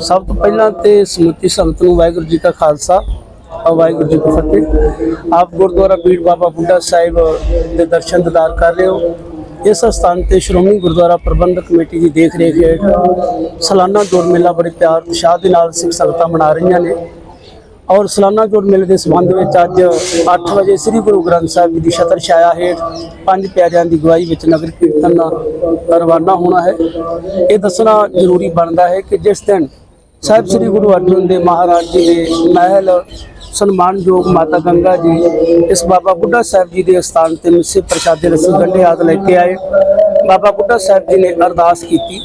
ਸਭ ਤੋਂ ਪਹਿਲਾਂ ਤੇ ਸਮੁੱਚੀ ਸੰਗਤ ਨੂੰ ਵਾਹਿਗੁਰੂ ਜੀ ਕਾ ਖਾਲਸਾ ਵਾਹਿਗੁਰੂ ਜੀ ਕੀ ਫਤਿਹ। ਆਪ ਗੁਰਦੁਆਰਾ ਪੀਰ ਬਾਬਾ ਬੁੱਢਾ ਸਾਹਿਬ ਦੇ ਦਰਸ਼ਨ ਦਿਦਾਰ ਕਰ ਰਹੇ ਹੋ। ਇਸ ਸਥਾਨ ਤੇ ਸ਼੍ਰੋਮਣੀ ਗੁਰਦੁਆਰਾ ਪ੍ਰਬੰਧਕ ਕਮੇਟੀ ਦੀ ਦੇਖ ਰੇਖ ਹੇਠ ਸਾਲਾਨਾ ਜੋੜ ਮੇਲਾ ਬੜੇ ਪਿਆਰ ਉਤਸ਼ਾਹ ਦੇ ਨਾਲ ਸਿੱਖ ਸੰਗਤਾਂ ਮਨਾ ਰਹੀਆਂ ਨੇ। ਔਰ ਸਲਾਨਾ ਜੋੜ ਮੇਲੇ ਦੇ ਸੰਬੰਧ ਵਿੱਚ ਅੱਜ 8 ਵਜੇ ਸ੍ਰੀ ਗੁਰੂ ਗ੍ਰੰਥ ਸਾਹਿਬ ਜੀ ਦੀ ਛਤਰ ਛਾਇਆ ਹੇਠ ਪੰਜ ਪਿਆਰਿਆਂ ਦੀ ਗਵਾਹੀ ਵਿੱਚ ਨਗਰ ਕੀਰਤਨ ਦਾ ਰਵਾਨਾ ਹੋਣਾ ਹੈ। ਇਹ ਦੱਸਣਾ ਜ਼ਰੂਰੀ ਬਣਦਾ ਹੈ ਕਿ ਜਿਸ ਦਿਨ ਸਾਹਿਬ ਸ੍ਰੀ ਗੁਰੂ ਅਰਜਨ ਦੇਵ ਮਹਾਰਾਜ ਜੀ ਦੇ ਮਹਿਲ ਸਨਮਾਨਯੋਗ ਮਾਤਾ ਗੰਗਾ ਜੀ, ਇਸ ਬਾਬਾ ਬੁੱਢਾ ਸਾਹਿਬ ਜੀ ਦੇ ਸਥਾਨ ਤੇ ਮਿੱਸੇ ਪ੍ਰਸ਼ਾਦੇ ਰਸੀ ਗੰਢੇ ਆਦਿ ਲੈ ਕੇ ਆਏ। ਬਾਬਾ ਬੁੱਢਾ ਸਾਹਿਬ ਜੀ ਨੇ ਅਰਦਾਸ ਕੀਤੀ।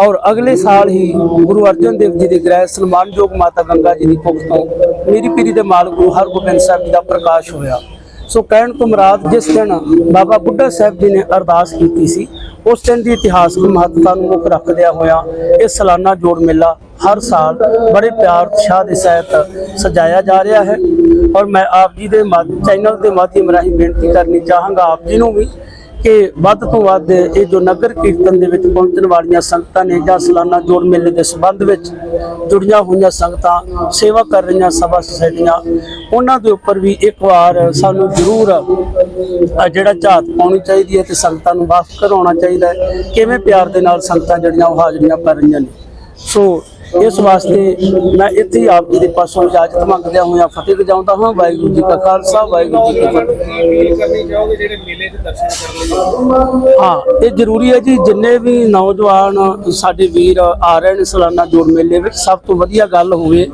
ਔਰ ਅਗਲੇ ਸਾਲ ਹੀ ਗੁਰੂ ਅਰਜਨ ਦੇਵ ਜੀ ਦੇ ਗ੍ਰਹਿ ਸਨਮਾਨਯੋਗ ਮਾਤਾ ਗੰਗਾ ਜੀ ਦੀ ਕੁੱਖ ਤੋਂ ਮੇਰੀ ਪੀਰੀ ਦੇ ਮਾਲ ਗੁਰੂ ਹਰਗੋਬਿੰਦ ਸਾਹਿਬ ਜੀ ਦਾ ਪ੍ਰਕਾਸ਼ ਹੋਇਆ। ਸੋ ਕਹਿਣ ਤੋਂ ਮਰਾਦ ਜਿਸ ਦਿਨ ਬਾਬਾ ਬੁੱਢਾ ਸਾਹਿਬ ਜੀ ਨੇ ਅਰਦਾਸ ਕੀਤੀ ਸੀ, ਉਸ ਦਿਨ ਦੀ ਇਤਿਹਾਸਕ ਮਹੱਤਤਾ ਨੂੰ ਮੁੱਖ ਰੱਖਦਿਆਂ ਹੋਇਆ ਇਹ ਸਾਲਾਨਾ ਜੋੜ ਮੇਲਾ ਹਰ ਸਾਲ ਬੜੇ ਪਿਆਰ, ਉਤਸ਼ਾਹ ਦੇ ਸਹਿਤ ਸਜਾਇਆ ਜਾ ਰਿਹਾ ਹੈ। ਔਰ ਮੈਂ ਆਪ ਜੀ ਦੇ ਮਾਧ- ਚੈਨਲ ਦੇ ਮਾਧਿਅਮ ਰਾਹੀਂ ਬੇਨਤੀ ਕਰਨੀ ਚਾਹਾਂਗਾ, ਆਪ ਜੀ ਨੂੰ ਵੀ ਕਿ ਵੱਧ ਤੋਂ ਵੱਧ ਇਹ ਜੋ ਨਗਰ ਕੀਰਤਨ ਦੇ ਵਿੱਚ ਪਹੁੰਚਣ ਵਾਲੀਆਂ ਸੰਗਤਾਂ ਨੇ ਜਾਂ ਸਾਲਾਨਾ ਜੋੜ ਮੇਲੇ ਦੇ ਸੰਬੰਧ ਵਿੱਚ ਜੁੜੀਆਂ ਹੋਈਆਂ ਸੰਗਤਾਂ, ਸੇਵਾ ਕਰ ਰਹੀਆਂ ਸਭਾ ਸੁਸਾਇਟੀਆਂ, ਉਹਨਾਂ ਦੇ ਉੱਪਰ ਵੀ ਇੱਕ ਵਾਰ ਸਾਨੂੰ ਜ਼ਰੂਰ ਜਿਹੜਾ ਝਾਤ ਪਾਉਣੀ ਚਾਹੀਦੀ ਹੈ ਤੇ ਸੰਗਤਾਂ ਨੂੰ ਵਾਪਸ ਕਰਾਉਣਾ ਚਾਹੀਦਾ ਹੈ। ਕਿਵੇਂ ਪਿਆਰ ਦੇ ਨਾਲ ਸੰਗਤਾਂ ਜਿਹੜੀਆਂ ਉਹ ਹਾਜ਼ਰੀਆਂ ਭਰ ਰਹੀਆਂ ਨੇ। ਸੋ ਇਸ ਵਾਸਤੇ ਮੈਂ ਇੱਥੇ ਆਪ ਜੀ ਦੇ ਪਾਸੋਂ ਇਜਾਜ਼ਤ ਮੰਗਦਿਆਂ ਹੋਇਆਂ ਫਤਿਹ ਗਜਾਉਂਦਾ ਹਾਂ ਵਾਹਿਗੁਰੂ ਜੀ ਕਾ ਖਾਲਸਾ ਵਾਹਿਗੁਰੂ ਜੀ ਕੀ ਫਤਿਹ। ਅਪੀਲ ਕਰਨੀ ਚਾਹੋਗੇ ਜਿਹੜੇ ਮੇਲੇ 'ਚ ਦਰਸ਼ਨ ਕਰਨ ਲਈ? ਹਾਂ ਇਹ ਜ਼ਰੂਰੀ ਹੈ ਜੀ ਜਿੰਨੇ ਵੀ ਨੌਜਵਾਨ ਸਾਡੇ ਵੀਰ ਆ ਰਹੇ ਨੇ ਸਾਲਾਨਾ ਜੋੜ ਮੇਲੇ ਵਿੱਚ ਸਭ ਤੋਂ ਵਧੀਆ ਗੱਲ ਹੋਵੇ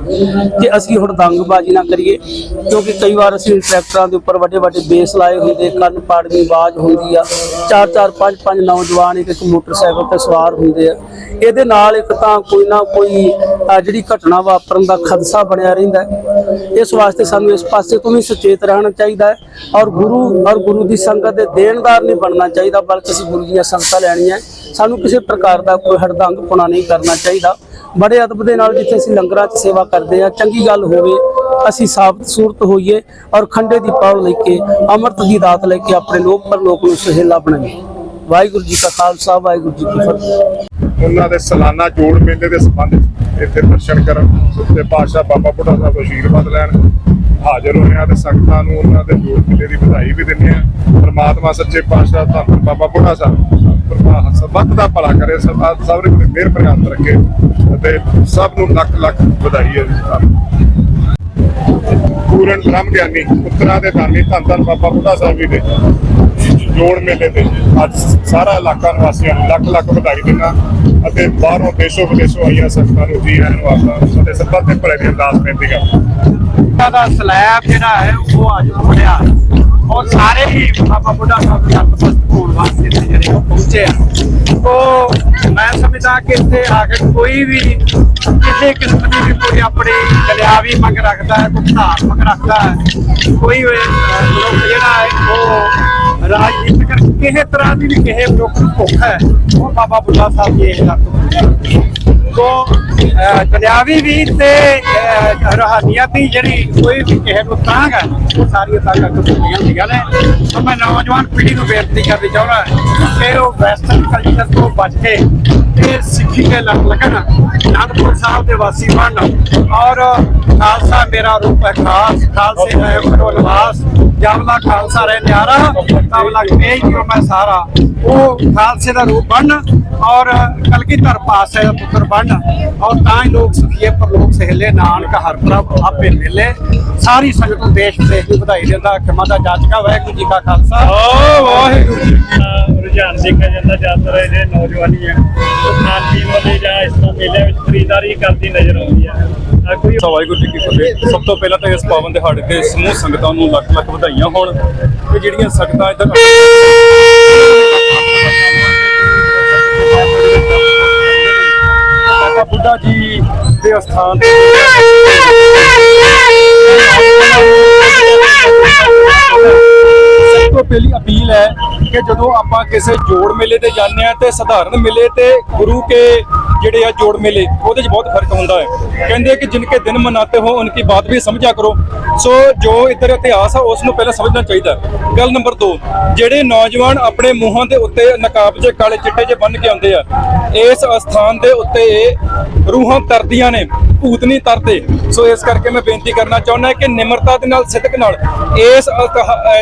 ਕਿ ਅਸੀਂ ਹੁਣ ਦੰਗਬਾਜ਼ੀ ਨਾ ਕਰੀਏ ਕਿਉਂਕਿ ਕਈ ਵਾਰ ਅਸੀਂ ਟਰੈਕਟਰਾਂ ਦੇ ਉੱਪਰ ਵੱਡੇ ਵੱਡੇ ਬੇਸ ਲਾਏ ਹੁੰਦੇ ਕੰਨ ਪਾੜਨੀ ਆਵਾਜ਼ ਹੁੰਦੀ ਆ ਚਾਰ ਚਾਰ ਪੰਜ ਪੰਜ ਨੌਜਵਾਨ ਇੱਕ ਇੱਕ ਮੋਟਰਸਾਈਕਲ ਤੇ ਸਵਾਰ ਹੁੰਦੇ ਆ। ਇਹਦੇ ਨਾਲ ਇੱਕ ਤਾਂ ਕੋਈ ਨਾ ਕੋਈ ਅਹ, ਜਿਹੜੀ ਘਟਨਾ ਵਾਪਰਨ ਦਾ ਖਦਸ਼ਾ ਬਣਿਆ ਰਹਿੰਦਾ ਹੈ। ਇਸ ਵਾਸਤੇ ਸਾਨੂੰ ਇਸ ਪਾਸੇ ਤੋਂ ਵੀ ਸੁਚੇਤ ਰਹਿਣਾ ਚਾਹੀਦਾ ਹੈ ਔਰ ਗੁਰੂ ਔਰ ਗੁਰੂ ਦੀ ਸੰਗਤ ਦੇ ਦੇਣਦਾਰ ਨਹੀਂ ਬਣਨਾ ਚਾਹੀਦਾ ਬਲਕਿ ਅਸੀਂ ਗੁਰੂ ਦੀਆਂ ਸੰਗਤਾਂ ਲੈਣੀਆਂ ਸਾਨੂੰ ਕਿਸੇ ਪ੍ਰਕਾਰ ਦਾ ਕੋਈ ਹੜਦੰਗ ਪੁਣਾ ਨਹੀਂ ਕਰਨਾ ਚਾਹੀਦਾ। ਬੜੇ ਅਦਬ ਦੇ ਨਾਲ ਜਿੱਥੇ ਅਸੀਂ ਲੰਗਰਾਂ 'ਚ ਸੇਵਾ ਕਰਦੇ ਆ ਚੰਗੀ ਗੱਲ ਹੋਵੇ ਅਸੀਂ ਸਾਫ਼ ਸੂਰਤ ਹੋਈਏ ਔਰ ਖੰਡੇ ਦੀ ਪੌੜ ਲੈ ਕੇ ਅੰਮ੍ਰਿਤ ਦੀ ਦਾਤ ਲੈ ਕੇ ਆਪਣੇ ਲੋਕ ਪਰਲੋਕ ਨੂੰ ਸੁਹੇਲਾ ਬਣਾਈਏ। ਵਾਹਿਗੁਰੂ ਜੀ ਕਾ ਖਾਲਸਾ ਵਾਹਿਗੁਰੂ ਜੀ ਕੀ ਫਤਿਹ। ਉਹਨਾਂ ਦੇ ਸਾਲਾਨਾ ਜੋੜ ਮੇਲੇ ਦੇ ਸੰਬੰਧ ਵਿੱਚ ਇੱਥੇ ਦਰਸ਼ਨ ਕਰਨ ਤੇ ਪਾਤਸ਼ਾਹ ਬਾਬਾ ਬੁੱਢਾ ਸਾਹਿਬ ਤੋਂ ਆਸ਼ੀਰਵਾਦ ਲੈਣ, ਹਾਜ਼ਰ ਹੋਏ ਆ ਤੇ ਸੰਗਤਾਂ ਨੂੰ ਉਹਨਾਂ ਦੇ ਜੋੜ ਮੇਲੇ ਦੀ ਵਧਾਈ ਵੀ ਦਿੰਦੇ ਆ ਪਰਮਾਤਮਾ ਸੱਚੇ ਪਾਤਸ਼ਾਹ ਧੰਨ ਬਾਬਾ ਬੁੱਢਾ ਸਾਹਿਬ, ਪਰਮਾ ਸਬਕ ਦਾ ਭਲਾ ਕਰੇ ਸਦਾ ਸਭ ਦੇ ਮਿਹਰ ਪ੍ਰਾਪਤ ਰੱਖੇ ਅਤੇ ਸਭ ਨੂੰ ਲੱਖ ਲੱਖ ਵਧਾਈ ਹੈ। ਪੂਰਨ ਬ੍ਰਹਮ ਗਿਆਨੀ, ਪੁੱਤਰਾਂ ਦੇ ਦਾਨੀ ਧੰਨ ਧੰਨ ਬਾਬਾ ਬੁੱਢਾ ਸਾਹਿਬ ਜੀ ਦੇ। ਜੋੜ ਮੇਲੇ ਤੇ ਅੱਜ ਸਾਰਾ ਇਲਾਕਾ ਨਿਵਾਸੀਆਂ ਨੂੰ ਲੱਖ ਲੱਖ ਵਧਾਈ ਦਿੰਦਾ ਅਤੇ ਬਾਹਰੋਂ ਦੇਸ਼ੋਂ ਵਿਦੇਸ਼ੋਂ ਆਈਆਂ ਸੰਗਤਾਂ ਨੂੰ ਜੀ ਆਇਆਂ ਨੂੰ ਆਪਦਾ ਸਾਡੇ ਸੱਬਤ ਤੇ ਭਲੇ ਦੀ ਅਰਦਾਸ ਬੇਨਤੀ ਕਰਦਾ ਦਾ ਸਲੈਬ ਜਿਹੜਾ ਹੈ ਉਹ ਅੱਜ ਹੋਇਆ ਔਰ ਸਾਰੇ ਹੀ ਬਾਬਾ ਬੁੱਢਾ ਸਾਹਿਬ ਦੇ ਅਰਥਪਸਤ ਹੋਣ ਵਾਸਤੇ ਜਿਹੜੇ ਉਹ ਪਹੁੰਚੇ ਆ। ਉਹ ਮੈਂ ਸਮਝਦਾ ਕਿ ਇੱਥੇ ਆ ਕੇ ਕੋਈ ਵੀ ਕਿਸੇ ਕਿਸਮ ਦੀ ਵੀ ਕੋਈ ਆਪਣੀ ਦਰਿਆਵੀ ਮੰਗ ਰੱਖਦਾ ਹੈ ਕੋਈ ਧਾਰਮਿਕ ਰੱਖਦਾ ਹੈ। ਕੋਈ ਵੀ, ਜਿਹੜਾ ਹੈ ਉਹ ਰਾਜਨੀਤਿਕ ਕਿਸੇ ਤਰ੍ਹਾਂ ਦੀ ਵੀ ਕਿਸੇ ਮਨੁੱਖ ਨੂੰ ਭੁੱਖ ਹੈ ਉਹ ਬਾਬਾ ਬੁੱਢਾ ਸਾਹਿਬ ਜੀ ਇਹ ਰੱਖਦੇ ਤੋਂ ਦੁਨਿਆਵੀ ਵੀ ਤੇ ਅਹ, ਜਿਹੜੀ ਕੋਈ ਵੀ ਕਿਸੇ ਨੂੰ ਤਾਂਗ ਹੈ ਉਹ ਸਾਰੀਆਂ ਤਾਂਗਾਂ ਟੁੱਟੀਆਂ ਹੁੰਦੀਆਂ ਨੇ। ਤਾਂ ਮੈਂ ਨੌਜਵਾਨ ਪੀੜ੍ਹੀ ਨੂੰ ਬੇਨਤੀ ਕਰਨੀ ਚਾਹੁੰਦਾ ਕਿ ਉਹ ਵੈਸਟਰਨ ਕਲਚਰ ਤੋਂ ਬਚ ਕੇ ਤੇ ਸਿੱਖੀ ਦੇ ਲੜ ਲੱਗਣ ਅਨੰਦਪੁਰ ਸਾਹਿਬ ਦੇ ਵਾਸੀ ਬਣਨ ਔਰ ਖਾਲਸਾ ਮੇਰਾ ਰੂਪ ਹੈ ਖਾਸ ਖਾਲਸੇ ਹੈ ਕਰੋ ਨਿਵਾਸ ਜਮਲਾ ਖਾਲਸਾ ਰਹਿ ਨਿਆਰਾ ਤਬਲਾ ਕੇਜ ਜੋ ਮੈਂ ਸਾਰਾ। ਉਹ ਖਾਲਸੇ ਦਾ ਰੂਪ ਬਣਨ ਔਰ ਕਲਗੀਧਰ ਪਾਸੇ ਦਾ ਪੁੱਤਰ ਬਣਨ ਔਰ ਤਾਂ ਹੀ ਲੋਕ ਸੁਖੀਏ ਪ੍ਰਲੋਕ ਸਹਿਲੇ ਨਾਨਕ ਹਰ ਪ੍ਰਭ ਆਪੇ ਮਿਲੇ। ਸਾਰੀ ਸੰਗਤ ਨੂੰ ਦੇਸ਼ ਵਿਦੇਸ਼ ਦੀ ਵਧਾਈ ਦਿੰਦਾ। ਖਿਮਾ ਦਾ ਜਾਚਕਾ ਵਾਹਿਗੁਰੂ ਜੀ ਕਾ ਖਾਲਸਾ। ਵਾਹਿਗੁਰੂ ਜੀ ਦੇਖਿਆ ਜਾਂਦਾ ਜ਼ਿਆਦਾਤਰ ਜਿਹੜੇ ਨੌਜਵਾਨੀ ਹੈ, ਉਹ ਖਾਣ ਪੀਣ ਵਾਲੇ ਜਾਂ ਇਸ ਤਰ੍ਹਾਂ ਮੇਲਿਆਂ ਵਿੱਚ ਖਰੀਦਦਾਰੀ ਕਰਦੀ ਨਜ਼ਰ ਆਉਂਦੀ ਹੈ। ਅਹ ਕੋਈ ਸੋ ਵਾਹਿਗੁਰੂ ਜੀ ਕੀ ਫਤਿਹ। ਸਭ ਤੋਂ ਪਹਿਲਾਂ ਤਾਂ ਇਸ ਪਾਵਨ ਦਿਹਾੜੇ ਤੇ ਸਮੂਹ ਸੰਗਤਾਂ ਨੂੰ ਲੱਖ ਲੱਖ ਵਧਾਈਆਂ ਹੋਣ। ਤੇ ਜਿਹੜੀਆਂ ਸੰਗਤਾਂ ਇੱਧਰ ਬਾਬਾ ਬੁੱਢਾ ਜੀ ਦੇ ਅਸਥਾਨ ਤੇ ਸਭ ਤੋਂ ਪਹਿਲੀ ਅਪੀਲ ਹੈ ਕਿ ਜਦੋਂ ਆਪਾਂ ਕਿਸੇ ਜੋੜ ਮੇਲੇ ਤੇ ਜਾਂਦੇ ਆ ਤੇ ਸਧਾਰਨ ਮੇਲੇ ਤੇ ਗੁਰੂ ਕੇ ਜਿਹੜੇ ਆ ਜੋੜ ਮੇਲੇ, ਉਹਦੇ 'ਚ ਬਹੁਤ ਫ਼ਰਕ ਹੁੰਦਾ ਹੈ। ਕਹਿੰਦੇ ਕਿ ਜਿਨਕੇ ਦਿਨ ਮਨਾਤੇ ਹੋ ਉਨਕੀ ਬਾਤ ਵੀ ਸਮਝਿਆ ਕਰੋ। ਸੋ ਜੋ ਇੱਧਰ ਇਤਿਹਾਸ ਆ, ਉਸ ਨੂੰ ਪਹਿਲਾਂ ਸਮਝਣਾ ਚਾਹੀਦਾ ਗੱਲ ਨੰਬਰ 2 ਜਿਹੜੇ ਨੌਜਵਾਨ ਆਪਣੇ ਮੂੰਹਾਂ ਦੇ ਉੱਤੇ ਨਕਾਬ ਜੇ ਕਾਲੇ ਚਿੱਟੇ ਜੇ ਬੰਨ ਕੇ ਆਉਂਦੇ ਆ, ਇਸ ਅਸਥਾਨ ਦੇ ਉੱਤੇ ਇਹ ਰੂਹਾਂ ਤਰਦੀਆਂ ਨੇ। ਭੂਤ ਨਹੀਂ ਤਰਦੇ। ਸੋ ਇਸ ਕਰਕੇ ਮੈਂ ਬੇਨਤੀ ਕਰਨਾ ਚਾਹੁੰਦਾ ਕਿ ਨਿਮਰਤਾ ਦੇ ਨਾਲ ਸਿੱਧਕ ਨਾਲ ਇਸ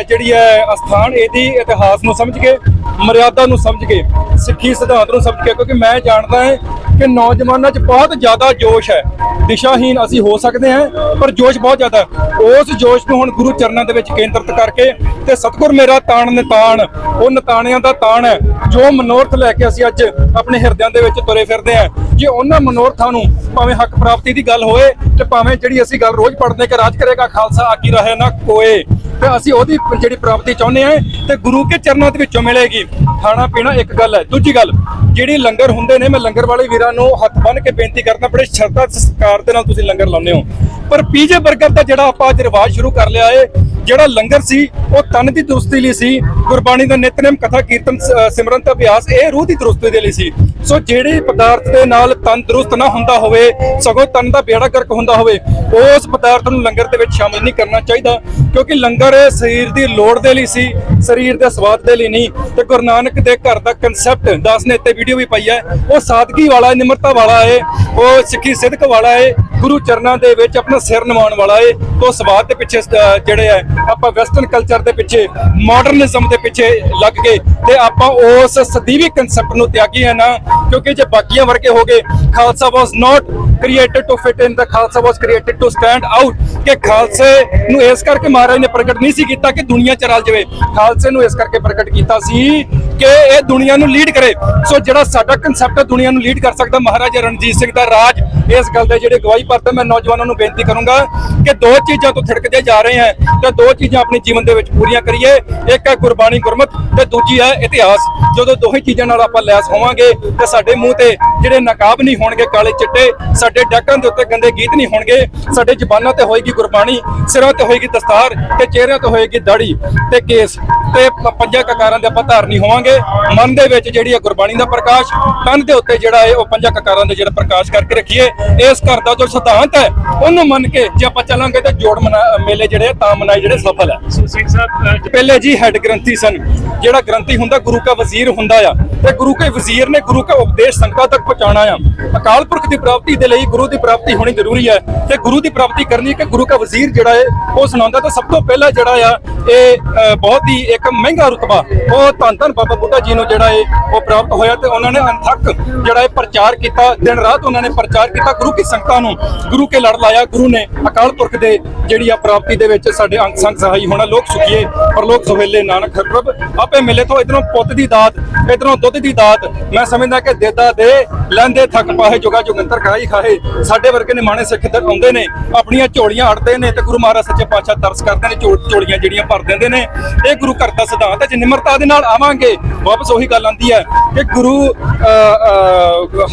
ਜਿਹੜੀ ਹੈ ਅਸਥਾਨ, ਇਹਦੀ ਇਤਿਹਾਸ ਨੂੰ ਸਮਝ ਕੇ, ਮਰਿਆਦਾ ਨੂੰ ਸਮਝ ਕੇ, ਸਿੱਖੀ ਸਿਧਾਂਤ ਨੂੰ ਸਮਝ ਕੇ, ਕਿਉਂਕਿ ਮੈਂ ਜਾਣਦਾ ਹਾਂ ਕਿ ਨੌਜਵਾਨਾਂ 'ਚ ਬਹੁਤ ਜ਼ਿਆਦਾ ਜੋਸ਼ ਹੈ। ਦਿਸ਼ਾਹੀਨ ਅਸੀਂ ਹੋ ਸਕਦੇ ਹਾਂ, ਪਰ ਜੋਸ਼ ਬਹੁਤ ਜ਼ਿਆਦਾ ਉਸ ਜੋਸ਼ ਨੂੰ ਹੁਣ ਗੁਰੂ ਚਰਨਾਂ ਦੇ ਵਿੱਚ ਕੇਂਦਰਿਤ ਕਰਕੇ ਤੇ ਸਤਿਗੁਰ ਮੇਰਾ ਤਾਣ ਨਿਤਾਣ, ਉਹ ਨਿਤਾਣਿਆਂ ਦਾ ਤਾਣ ਹੈ। ਜੋ ਮਨੋਰਥ ਲੈ ਕੇ ਅਸੀਂ ਅੱਜ ਆਪਣੇ ਹਿਰਦਿਆਂ ਦੇ ਵਿੱਚ ਤੁਰੇ ਫਿਰਦੇ ਹਾਂ, ਜੇ ਉਹਨਾਂ ਮਨੋਰਥਾਂ ਨੂੰ ਭਾਵੇਂ ਹੱਕ ਪ੍ਰਾਪਤੀ ਦੀ ਗੱਲ ਹੋਏ ਤੇ ਭਾਵੇਂ ਜਿਹੜੀ ਅਸੀਂ ਗੱਲ ਰੋਜ਼ ਪੜ੍ਹਦੇ ਕਿ ਰਾਜ ਕਰੇਗਾ, ਖਾਲਸਾ ਆਕੀ ਰਹੇ ਨਾ ਕੋਏ। ਤੇ ਅਸੀਂ ਉਹਦੀ ਜਿਹੜੀ ਪ੍ਰਾਪਤੀ ਚਾਹੁੰਦੇ ਹਾਂ ਤੇ ਗੁਰੂ ਕੇ ਚਰਨਾਂ ਦੇ ਵਿੱਚੋਂ ਮਿਲੇਗੀ। ਖਾਣਾ ਪੀਣਾ ਇੱਕ ਗੱਲ ਹੈ। ਦੂਜੀ ਗੱਲ, ਜਿਹੜੀ ਲੰਗਰ ਹੁੰਦੇ ਨੇ, ਮੈਂ ਲੰਗਰ ਵਾਲੇ ਵੀਰਾਂ ਨੂੰ ਹੱਥ ਬੰਨ ਕੇ ਬੇਨਤੀ ਕਰਦਾ, ਬੜੇ ਸ਼ਰਧਾ ਸਤਿਕਾਰ ਦੇ ਨਾਲ ਤੁਸੀਂ ਲੰਗਰ ਲਾਉਂਦੇ ਹੋ। ਪਰ ਪੀਜੇ 버ਗਰ ਦਾ ਜਿਹੜਾ ਆਪਾਂ ਅੱਜ ਰਿਵਾਜ ਸ਼ੁਰੂ ਕਰ ਲਿਆ ਏ, ਜਿਹੜਾ ਲੰਗਰ ਸੀ, ਉਹ ਤਨ ਦੀ ਦਰੁਸਤੀ ਲਈ ਸੀ, ਗੁਰਬਾਣੀ ਦਾ ਨਿਤਨੇਮ, ਕਥਾ, ਕੀਰਤਨ ਸਿਮਰਨ ਤੇ ਅਭਿਆਸ, ਇਹ ਰੂਹ ਦੀ ਦਰੁਸਤੀ ਦੇ ਲਈ ਸੀ। ਸੋ ਜਿਹੜੇ ਪਦਾਰਥ ਦੇ ਨਾਲ ਤਨ ਦਰੁਸਤ ਨਾ ਹੁੰਦਾ ਹੋਵੇ, ਸਗੋਂ ਤਨ ਦਾ ਬੇੜਾ ਗਰਕ ਹੁੰਦਾ ਹੋਵੇ, ਉਸ ਪਦਾਰਥ ਨੂੰ ਲੰਗਰ ਦੇ ਵਿੱਚ ਸ਼ਾਮਿਲ ਨਹੀਂ ਕਰਨਾ ਚਾਹੀਦਾ, ਕਿਉਂਕਿ ਲੰਗਰ ਸਰੀਰ ਦੀ ਲੋੜ ਦੇ ਲਈ ਸੀ, ਸਰੀਰ ਦੇ ਸਵਾਦ ਦੇ ਲਈ ਨਹੀਂ। ਤੇ ਗੁਰੂ ਨਾਨਕ ਦੇ ਘਰ ਦਾ ਕਨਸੈਪਟ ਦਾਸ ਨੇ ਇੱਥੇ ਵੀਡੀਓ ਵੀ ਪਾਈ ਹੈ, ਉਹ ਸਾਦਗੀ ਵਾਲਾ, ਨਿਮਰਤਾ ਵਾਲਾ ਹੈ ਉਹ ਸਿੱਖੀ ਸਿੱਧਕ ਵਾਲਾ ਹੈ ਗੁਰੂ ਚਰਨਾਂ ਦੇ ਵਿੱਚ ਆਪਣਾ ਸਿਰ ਨਿਵਾਉਣ ਵਾਲਾ ਹੈ ਤੋਂ ਸਵਾਦ ਦੇ ਪਿੱਛੇ ਜਿਹੜੇ ਹੈ ਆਪਾਂ ਵੈਸਟਰਨ ਕਲਚਰ ਦੇ ਪਿੱਛੇ ਮਾਡਰਨਿਜ਼ਮ ਦੇ ਪਿੱਛੇ ਲੱਗ ਗਏ। ਤੇ ਆਪਾਂ ਉਸ ਸਦੀਵੀ ਕਨਸੈਪਟ ਨੂੰ ਤਿਆਗੀ ਹੈ ਨਾ, ਕਿਉਂਕਿ ਜੇ ਬਾਕੀਆਂ ਵਰਗੇ ਹੋ ਗਏ, Khalsa was not created to fit in the Khalsa was created to stand out ਕਿ ਖਾਲਸੇ ਨੂੰ ਇਸ ਕਰਕੇ ਮਹਾਰਾਜ ਨੇ ਪ੍ਰਗਟ ਨਹੀਂ ਸੀ ਕੀਤਾ ਕਿ ਦੁਨੀਆ ਚ ਰਲ ਜਾਵੇ। ਖਾਲਸੇ ਨੂੰ ਇਸ ਕਰਕੇ ਪ੍ਰਗਟ ਕੀਤਾ ਸੀ ਕਿ ਇਹ ਦੁਨੀਆ ਨੂੰ ਲੀਡ ਕਰੇ। ਸੋ ਜਿਹੜਾ ਸਾਡਾ ਕਨਸੈਪਟ ਹੈ, ਦੁਨੀਆ ਨੂੰ ਲੀਡ ਕਰ ਸਕਦਾ ਮਹਾਰਾਜਾ ਰਣਜੀਤ ਸਿੰਘ ਦਾ ਰਾਜ। ਇਸ ਗੱਲ ਦੇ ਜਿਹੜੇ ਗਵਾਹੀ ਭਰਦੇ ਮੈਂ ਨੌਜਵਾਨਾਂ ਨੂੰ ਬੇਨਤੀ ਕਰੂੰਗਾ ਕਿ ਦੋ ਚੀਜ਼ਾਂ ਤੋਂ ਥਿੜਕਦੇ ਜਾ ਰਹੇ ਹਾਂ ਤੇ ਦੋ ਚੀਜ਼ਾਂ ਆਪਣੇ ਜੀਵਨ ਦੇ ਵਿੱਚ ਪੂਰੀਆਂ ਕਰੀਏ। ਇੱਕ ਹੈ ਗੁਰਬਾਣੀ ਗੁਰਮਤ ਤੇ ਦੂਜੀ ਹੈ ਇਤਿਹਾਸ। ਜਦੋਂ ਦੋਹੇ ਚੀਜ਼ਾਂ ਨਾਲ ਆਪਾਂ ਲੈਸ ਹੋਵਾਂਗੇ ਤੇ ਸਾਡੇ ਮੂੰਹ ਤੇ ਜਿਹੜੇ ਨਕਾਬ ਨਹੀਂ ਹੋਣਗੇ, ਕਾਲੇ ਚਿੱਟੇ ਸਾਡੇ ਡੱਕਾਂ ਦੇ ਉੱਤੇ ਗੰਦੇ ਗੀਤ ਨਹੀਂ ਹੋਣਗੇ। ਸਾਡੇ ਜ਼ਬਾਨਾਂ ਤੇ ਹੋਏਗੀ ਗੁਰਬਾਣੀ ਸਿਰਾਂ ਤੇ ਹੋਏਗੀ ਦਸਤਾਰ ਤੇ ਚਿਹਰਿਆਂ ਤੇ ਹੋਏਗੀ ਦਾੜੀ ਤੇ ਕੇਸ ਤੇ ਪੰਜਾਂ ਕਕਾਰਾਂ ਦੇ ਆਪਾਂ ਧਾਰਨੀ ਹੋਵਾਂਗੇ। ਮਨ ਦੇ ਵਿੱਚ ਜਿਹੜੀ ਹੈ ਗੁਰਬਾਣੀ ਦਾ ਪ੍ਰਕਾਸ਼ ਤਨ ਦੇ ਉੱਤੇ ਜਿਹੜਾ ਹੈ ਉਹ ਪੰਜਾਂ ਕਕਾਰਾਂ ਦੇ ਜਿਹੜਾ ਪ੍ਰਕਾਸ਼ ਕਰਕੇ ਰੱਖੀਏ। ਇਸ ਘਰ ਦਾ ਜੋ ਸਿਧਾਂਤ ਹੈ ਉਹਨੂੰ ਮੰਨ ਕੇ ਜੇ ਆਪਾਂ ਚੱਲਾਂਗੇ ਤੇ ਜੋੜ ਮੇਲੇ ਜਿਹੜੇ ਤਾਂ ਮਨਾਏ ਜਿਹੜੇ ਸਫਲ ਹੈ ਸਿੰਘ ਸਾਹਿਬ ਪਹਿਲੇ ਜੀ ਹੈਡ ਗ੍ਰੰਥੀ ਸਨ ਜਿਹੜਾ ਗ੍ਰੰਥੀ ਹੁੰਦਾ ਗੁਰੂ ਕਾ ਵਜ਼ੀਰ ਹੁੰਦਾ ਆ। ਤੇ ਗੁਰੂ ਕੇ ਵਜ਼ੀਰ ਨੇ ਗੁਰੂ ਕਾ ਉਪਦੇਸ਼ ਸੰਗਤਾਂ ਤੱਕ ਪਹੁੰਚਾਉਣਾ ਆ। ਅਕਾਲ ਪੁਰਖ ਦੀ ਪ੍ਰਾਪਤੀ ਦੇ ਲਈ ਗੁਰੂ ਦੀ ਪ੍ਰਾਪਤੀ ਹੋਣੀ ਜ਼ਰੂਰੀ ਹੈ। ਤੇ ਗੁਰੂ ਦੀ ਪ੍ਰਾਪਤੀ ਕਰਨੀ ਕਿ ਗੁਰੂ ਕਾ ਵਜ਼ੀਰ ਜਿਹੜਾ ਹੈ, ਉਹ ਸੁਣਾਉਂਦਾ ਤਾਂ ਸਭ ਤੋਂ ਪਹਿਲਾਂ ਜਿਹੜਾ ਆ, ਇਹ ਬਹੁਤ ਹੀ ਇੱਕ ਮਹਿੰਗਾ ਰੁਤਬਾ, ਉਹ ਧੰਨ ਧੰਨ ਬਾਬਾ ਬੁੱਢਾ ਜੀ ਨੂੰ ਜਿਹੜਾ ਹੈ ਉਹ ਪ੍ਰਾਪਤ ਹੋਇਆ ਤੇ ਉਹਨਾਂ ਨੇ ਅਨਥਕ ਜਿਹੜਾ ਇਹ ਪ੍ਰਚਾਰ ਕੀਤਾ। ਦਿਨ ਰਾਤ ਉਹਨਾਂ ਨੇ ਪ੍ਰਚਾਰ ਕੀਤਾ ਗੁਰੂ ਕੀ ਸੰਗਤਾਂ ਨੂੰ। ਗੁਰੂ ਕੇ ਲੜ ਲਾਇਆ, ਗੁਰੂ ਨੇ ਅਕਾਲ ਪੁਰਖ ਦੇ ਜਿਹੜੀ ਆ ਪ੍ਰਾਪਤੀ ਦੇ ਵਿੱਚ ਸਾਡੇ ਅੰਗ ਸੰਗ ਸਹਾਈ ਹੋਣਾ। ਲੋਕ ਸੁਖੀਏ ਪਰਲੋਕ ਸੁਹੇਲੇ ਨਾਨਕ ਹਰ ਆਪੇ ਮਿਲੇ ਤੋਂ ਇਧਰੋਂ ਪੁੱਤ ਦੀ ਦਾਤ, ਇਧਰੋਂ ਦੁੱਧ ਦੀ ਦਾਤ। ਮੈਂ ਸਮਝਦਾ ਕਿ ਦੇਦਾ ਦੇ, ਲੈਂਦੇ ਥੱਕ ਪਾਹੇ ਜੁਗਾ ਜੁਗੰਤਰ ਖਾਈ ਖਾਏ ਸਾਡੇ ਵਰਗੇ ਨੇ ਸਿੱਖ ਇੱਧਰ ਆਉਂਦੇ ਨੇ, ਆਪਣੀਆਂ ਝੋਲੀਆਂ ਅੜਦੇ ਨੇ ਤੇ ਗੁਰੂ ਮਹਾਰਾਜ ਸੱਚੇ ਪਾਤਸ਼ਾਹ ਤਰਸ ਕਰਦੇ ਨੇ ਝੋਲੀਆਂ ਜਿਹੜੀਆਂ ਭਰ ਦਿੰਦੇ ਨੇ। ਇਹ ਗੁਰੂ ਘਰ ਦਾ ਸਿਧਾਂਤ ਹੈ, ਜੇ ਨਿਮਰਤਾ ਦੇ ਨਾਲ ਆਵਾਂਗੇ, ਵਾਪਸ ਉਹੀ ਗੱਲ ਆਂਦੀ ਹੈ ਕਿ ਗੁਰੂ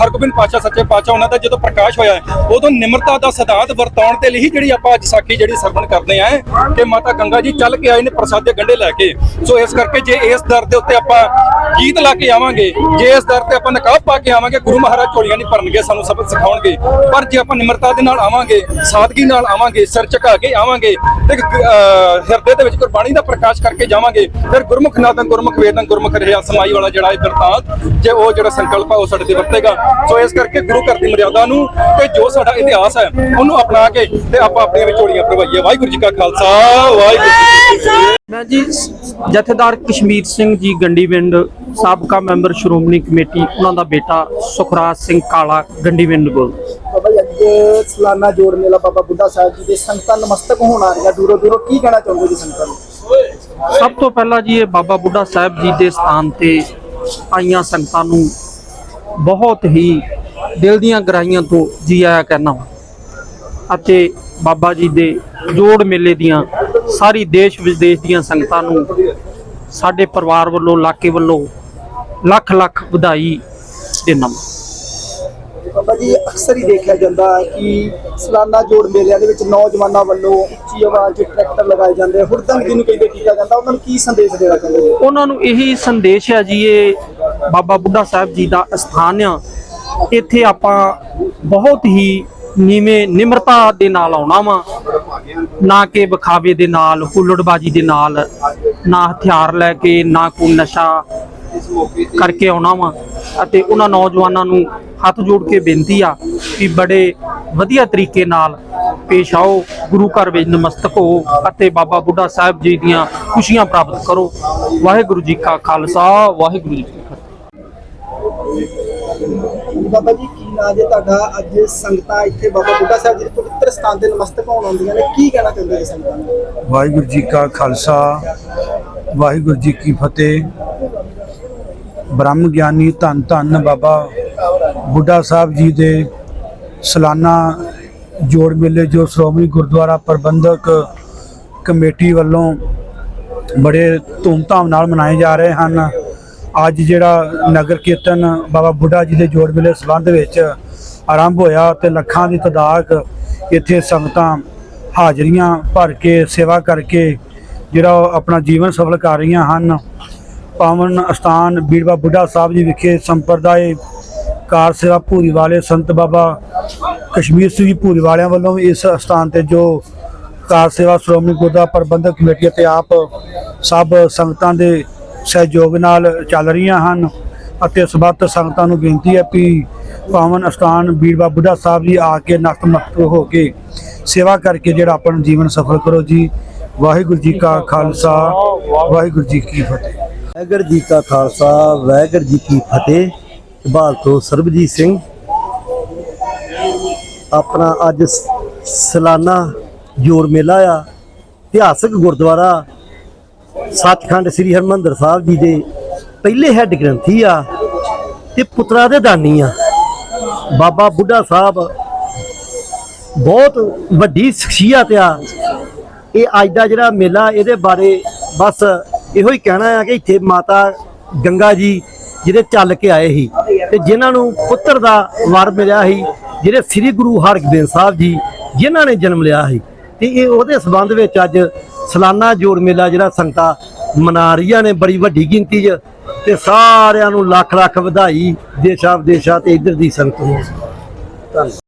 ਹਰਗੋਬਿੰਦ ਪਾਤਸ਼ਾਹ, ਸੱਚੇ ਪਾਤਸ਼ਾਹ ਉਹਨਾਂ ਦਾ ਜਦੋਂ ਪ੍ਰਕਾਸ਼ ਹੋਇਆ, ਉਦੋਂ ਨਿਮਰਤਾ ਦਾ ਸਿਧਾਂਤ ਵਰਤਾਉਣ ਦੇ ਲਈ ਜਿਹੜੀ ਆਪਾਂ ਅੱਜ ਸਾਖੀ ਜਿਹੜੀ ਸਰਵਣ ਕਰਦੇ ਆਂ, ਕਿ ਮਾਤਾ ਗੰਗਾ ਜੀ ਚੱਲ ਕੇ ਆਏ ਨੇ ਪ੍ਰਸਾਦ ਦੇ ਗੰਢੇ ਲੈ ਕੇ। ਸੋ ਇਸ ਕਰਕੇ ਜੇ ਇਸ ਦਰ ਦੇ ਉੱਤੇ ਆਪਾਂ ਗੀਤ ਲਾ ਕੇ ਆਵਾਂਗੇ। ਜੇ ਇਸ ਦਰ ਤੇ ਆਪਾਂ ਨਕਾਬ ਪਾ ਕੇ ਆਵਾਂਗੇ, ਗੁਰੂ ਮਹਾਰਾਜ ਝੋਲੀਆਂ ਨਹੀਂ ਭਰਨਗੇ, ਸਾਨੂੰ ਸਬਕ ਸਿਖਾਉਣਗੇ। ਪਰ ਜੇ ਆਪਾਂ ਨਿਮਰਤਾ ਦੇ ਨਾਲ ਆਵਾਂਗੇ, ਸਾਦਗੀ ਨਾਲ ਆਵਾਂਗੇ, ਸਿਰ ਝੁਕਾ ਕੇ ਆਵਾਂਗੇ, ਤੇ ਹਿਰਦੇ ਦੇ ਵਿੱਚ ਗੁਰਬਾਣੀ ਦਾ ਪ੍ਰਕਾਸ਼ ਕਰਕੇ ਜਾਵਾਂਗੇ, ਫਿਰ ਗੁਰਮੁਖ ਨਾਦਨ ਗੁਰਮੁਖ ਵੇਦਨ ਗੁਰਮੁਖ ਰਹਿਆ ਸਮਾਈ ਵਾਲਾ ਜਿਹੜਾ ਇਹ ਬਿਰਤਾਂਤ, ਜੇ ਉਹ ਜਿਹੜਾ ਸੰਕਲਪ ਹੈ ਉਹ ਸਾਡੇ ਤੇ ਵਰਤੇਗਾ। ਸੋ ਇਸ ਕਰਕੇ ਗੁਰੂ ਘਰ ਦੀ ਮਰਿਆਦਾ ਨੂੰ ਤੇ ਜੋ ਸਾਡਾ ਇਤਿਹਾਸ ਹੈ, ਉਹਨੂੰ ਅਪਣਾ ਕੇ ਤੇ ਆਪਾਂ ਆਪਣੀਆਂ ਵਿੱਚ ਝੋਲੀਆਂ ਭਰਵਾਈਏ। ਵਾਹਿਗੁਰੂ ਜੀ ਕਾ ਖਾਲਸਾ, ਵਾਹਿਗੁਰੂ ਜੀ ਕੀ ਫਤਿਹ। ਮੈਂ ਜੀ ਜਥੇਦਾਰ ਕਸ਼ਮੀਰ ਸਿੰਘ ਜੀ ਗੰਡੀਵਿੰਡ ਸਾਬਕਾ ਮੈਂਬਰ ਸ਼੍ਰੋਮਣੀ ਕਮੇਟੀ ਉਹਨਾਂ ਦਾ ਬੇਟਾ ਸੁਖਰਾਜ ਸਿੰਘ ਕਾਲਾ ਗੰਡੀਵਿੰਡ ਕੋਲ। ਬਾਬਾ ਜੀ ਅੱਜ ਸਲਾਨਾ ਜੋੜ ਮੇਲਾ ਬਾਬਾ ਬੁੱਢਾ ਸਾਹਿਬ ਜੀ ਦੇ ਸੰਗਤਾਂ ਨਮਸਤਕ ਹੋਣ ਆ ਰਹੀਆਂ ਦੂਰੋਂ ਦੂਰੋਂ ਕੀ ਕਹਿਣਾ ਚਾਹੁੰਦੇ ਜੀ ਸੰਗਤਾਂ ਨੂੰ? ਸਭ ਤੋਂ ਪਹਿਲਾਂ ਜੀ ਇਹ ਬਾਬਾ ਬੁੱਢਾ ਸਾਹਿਬ ਜੀ ਦੇ ਸਥਾਨ ਤੇ ਆਈਆਂ ਸੰਗਤਾਂ ਨੂੰ ਬਹੁਤ ਹੀ ਦਿਲ ਦੀਆਂ ਗਹਿਰਾਈਆਂ ਤੋਂ ਜੀ ਆਇਆ ਕਹਿਣਾ ਵਾ। ਅਤੇ ਬਾਬਾ ਜੀ ਦੇ ਜੋੜ ਮੇਲੇ ਦੀਆਂ ਸਾਰੀ ਦੇਸ਼ ਵਿਦੇਸ਼ ਦੀਆਂ ਸੰਗਤਾਂ ਨੂੰ ਸਾਡੇ ਪਰਿਵਾਰ ਵੱਲੋਂ ਇਲਾਕੇ ਵੱਲੋਂ ਲੱਖ ਲੱਖ ਵਧਾਈ ਦੇਣਾ ਬਾਬਾ ਜੀ ਅਕਸਰ ਹੀ ਦੇਖਿਆ ਜਾਂਦਾ ਕਿ ਸਲਾਨਾ ਜੋੜ ਮੇਲਿਆਂ ਦੇ ਵਿੱਚ ਨੌਜਵਾਨਾਂ ਵੱਲੋਂ ਉੱਚੀ ਆਵਾਜ਼ 'ਚ ਟਰੈਕਟਰ ਲਗਾਏ ਜਾਂਦੇ ਹੁੜਦੰਗ ਜਿਹਨੂੰ ਕਹਿੰਦੇ ਕੀਤਾ ਜਾਂਦਾ? ਉਹਨਾਂ ਨੂੰ ਕੀ ਸੰਦੇਸ਼ ਦੇਣਾ ਚਾਹੁੰਦੇ ਉਹਨਾਂ ਨੂੰ ਇਹੀ ਸੰਦੇਸ਼ ਹੈ ਜੀ ਇਹ ਬਾਬਾ ਬੁੱਢਾ ਸਾਹਿਬ ਜੀ ਦਾ ਅਸਥਾਨ ਆ। ਇੱਥੇ ਆਪਾਂ ਬਹੁਤ ਹੀ ਨੀਵੇਂ ਨਿਮਰਤਾ ਦੇ ਨਾਲ ਆਉਣਾ ਵਾ। ਨਾ ਕਿ ਵਿਖਾਵੇ ਦੇ ਨਾਲ, ਹੁੱਲੜਬਾਜੀ ਦੇ ਨਾਲ, ਨਾ ਹਥਿਆਰ ਲੈ ਕੇ, ਨਾ ਕੋਈ ਨਸ਼ਾ ਕਰਕੇ ਆਉਣਾ ਵਾ। ਅਤੇ ਉਹਨਾਂ ਨੌਜਵਾਨਾਂ ਨੂੰ ਹੱਥ ਜੋੜ ਕੇ ਬੇਨਤੀ ਆ ਕਿ ਬੜੇ ਵਧੀਆ ਤਰੀਕੇ ਨਾਲ ਪੇਸ਼ ਆਓ, ਗੁਰੂ ਘਰ ਵਿੱਚ ਨਮਸਤਕ ਹੋ ਅਤੇ ਬਾਬਾ ਬੁੱਢਾ ਸਾਹਿਬ ਜੀ ਦੀਆਂ ਖੁਸ਼ੀਆਂ ਪ੍ਰਾਪਤ ਕਰੋ। ਵਾਹਿਗੁਰੂ ਜੀ ਕਾ ਖਾਲਸਾ, ਵਾਹਿਗੁਰੂ ਜੀ ਕੀ ਫਤਿਹ। ਬਾਬਾ ਜੀ ਕੀ ਤੁਹਾਡਾ ਅੱਜ ਸੰਗਤਾਂ ਇੱਥੇ ਬਾਬਾ ਬੁੱਢਾ ਸਾਹਿਬ ਜੀ ਦੇ ਪਵਿੱਤਰ ਸਥਾਨ ਤੇ ਨਮਸਤਕ ਹੋਣ ਆਉਂਦੀਆਂ ਨੇ, ਕੀ ਕਹਿਣਾ ਚਾਹੁੰਦੇ ਜੀ ਸੰਗਤਾਂ ਨੂੰ? ਵਾਹਿਗੁਰੂ ਜੀ ਕਾ ਖਾਲਸਾ, ਵਾਹਿਗੁਰੂ ਜੀ ਕੀ ਫਤਿਹ। ਬ੍ਰਹਮ ਗਿਆਨੀ ਧੰਨ ਧੰਨ ਬਾਬਾ ਬੁੱਢਾ ਸਾਹਿਬ ਜੀ ਦੇ ਸਾਲਾਨਾ ਜੋੜ ਮੇਲੇ, ਜੋ ਸ਼੍ਰੋਮਣੀ ਗੁਰਦੁਆਰਾ ਪ੍ਰਬੰਧਕ ਕਮੇਟੀ ਵੱਲੋਂ ਬੜੇ ਧੂਮਧਾਮ ਨਾਲ ਮਨਾਏ ਜਾ ਰਹੇ ਹਨ। ਅੱਜ ਜਿਹੜਾ ਨਗਰ ਕੀਰਤਨ ਬਾਬਾ ਬੁੱਢਾ ਜੀ ਦੇ ਜੋੜ ਮੇਲੇ ਸੰਬੰਧ ਵਿੱਚ ਆਰੰਭ ਹੋਇਆ ਤੇ ਲੱਖਾਂ ਦੀ ਤਦਾਦ ਇੱਥੇ ਸੰਗਤਾਂ ਹਾਜ਼ਰੀਆਂ ਭਰ ਕੇ ਸੇਵਾ ਕਰਕੇ ਜਿਹੜਾ ਉਹ ਆਪਣਾ ਜੀਵਨ ਸਫਲ ਕਰ ਰਹੀਆਂ ਹਨ। ਪਾਵਨ ਅਸਥਾਨ ਬੀੜਬਾ ਬੁੱਢਾ ਸਾਹਿਬ ਜੀ ਵਿਖੇ ਸੰਪਰਦਾਇ ਕਾਰ ਸੇਵਾ ਭੂਰੀ ਵਾਲੇ ਸੰਤ ਬਾਬਾ ਕਸ਼ਮੀਰ ਸਿੰਘ ਜੀ ਭੂਰੀ ਵਾਲਿਆਂ ਵੱਲੋਂ ਵੀ ਇਸ ਅਸਥਾਨ ਤੇ ਜੋ ਕਾਰ ਸੇਵਾ ਸ਼੍ਰੋਮਣੀ ਗੁਰਦੁਆਰਾ ਪ੍ਰਬੰਧਕ ਕਮੇਟੀ ਅਤੇ ਆਪ ਸਭ ਸੰਗਤਾਂ ਦੇ ਸਹਿਯੋਗ ਨਾਲ ਚੱਲ ਰਹੀਆਂ ਹਨ ਅਤੇ ਸਬੱਤ ਸੰਗਤਾਂ ਨੂੰ ਬੇਨਤੀ ਹੈ ਕਿ ਪਾਵਨ ਅਸਥਾਨ ਬੀੜਬਾ ਬੁੱਢਾ ਸਾਹਿਬ ਜੀ ਆ ਕੇ ਨਤਮਸਤਕ ਹੋ ਕੇ ਸੇਵਾ ਕਰਕੇ ਜਿਹੜਾ ਆਪਣਾ ਜੀਵਨ ਸਫਲ ਕਰੋ ਜੀ। ਵਾਹਿਗੁਰੂ ਜੀ ਕਾ ਖਾਲਸਾ, ਵਾਹਿਗੁਰੂ ਜੀ ਕੀ ਫਤਿਹ। ਵਾਹਿਗੁਰੂ ਜੀ ਕਾ ਖਾਲਸਾ, ਵਾਹਿਗੁਰੂ ਜੀ ਕੀ ਫਤਿਹ। ਇਕਬਾਲ ਤੋਂ ਸਰਬਜੀਤ ਸਿੰਘ। ਆਪਣਾ ਅੱਜ ਸਲਾਨਾ ਸਾਲਾਨਾ ਜੋੜ ਮੇਲਾ ਆ। ਇਤਿਹਾਸਕ ਗੁਰਦੁਆਰਾ ਸੱਚਖੰਡ ਸ੍ਰੀ ਹਰਮੰਦਰ ਸਾਹਿਬ ਜੀ ਦੇ ਪਹਿਲੇ ਹੈੱਡ ਗ੍ਰੰਥੀ ਆ ਤੇ ਪੁੱਤਰਾ ਦੇ ਦਾਨੀ ਆ। ਬਾਬਾ ਬੁੱਢਾ ਸਾਹਿਬ ਬਹੁਤ ਵੱਡੀ ਸ਼ਖਸੀਅਤ ਆ। ਇਹ ਅੱਜ ਦਾ ਜਿਹੜਾ ਮੇਲਾ ਇਹਦੇ ਬਾਰੇ ਬਸ ਇਹੋ ਹੀ ਕਹਿਣਾ ਆ ਕਿ ਇੱਥੇ ਮਾਤਾ ਗੰਗਾ ਜੀ ਜਿਹੜੇ ਚੱਲ ਕੇ ਆਏ ਸੀ ਤੇ ਜਿਨ੍ਹਾਂ ਨੂੰ ਪੁੱਤਰ ਦਾ ਵਰ ਮਿਲਿਆ ਸੀ, ਜਿਹੜੇ ਸ੍ਰੀ ਗੁਰੂ ਹਰਗੋਬਿੰਦ ਸਾਹਿਬ ਜੀ ਜਿਨ੍ਹਾਂ ਨੇ ਜਨਮ ਲਿਆ ਸੀ। ਤੇ ਇਹ ਉਹਦੇ ਸਬੰਧ ਵਿੱਚ ਅੱਜ ਸਾਲਾਨਾ ਜੋੜ ਮੇਲਾ ਜਿਹੜਾ ਸੰਗਤਾਂ ਮਨਾ ਰਹੀਆਂ ਨੇ ਬੜੀ ਵੱਡੀ ਗਿਣਤੀ 'ਚ ਤੇ ਸਾਰਿਆਂ ਨੂੰ ਲੱਖ ਲੱਖ ਵਧਾਈ ਦੇਸ਼ਾਂ ਵਿਦੇਸ਼ਾਂ ਤੇ ਇੱਧਰ ਦੀ ਸੰਗਤ ਨੂੰ। ਧੰਨਵਾਦ।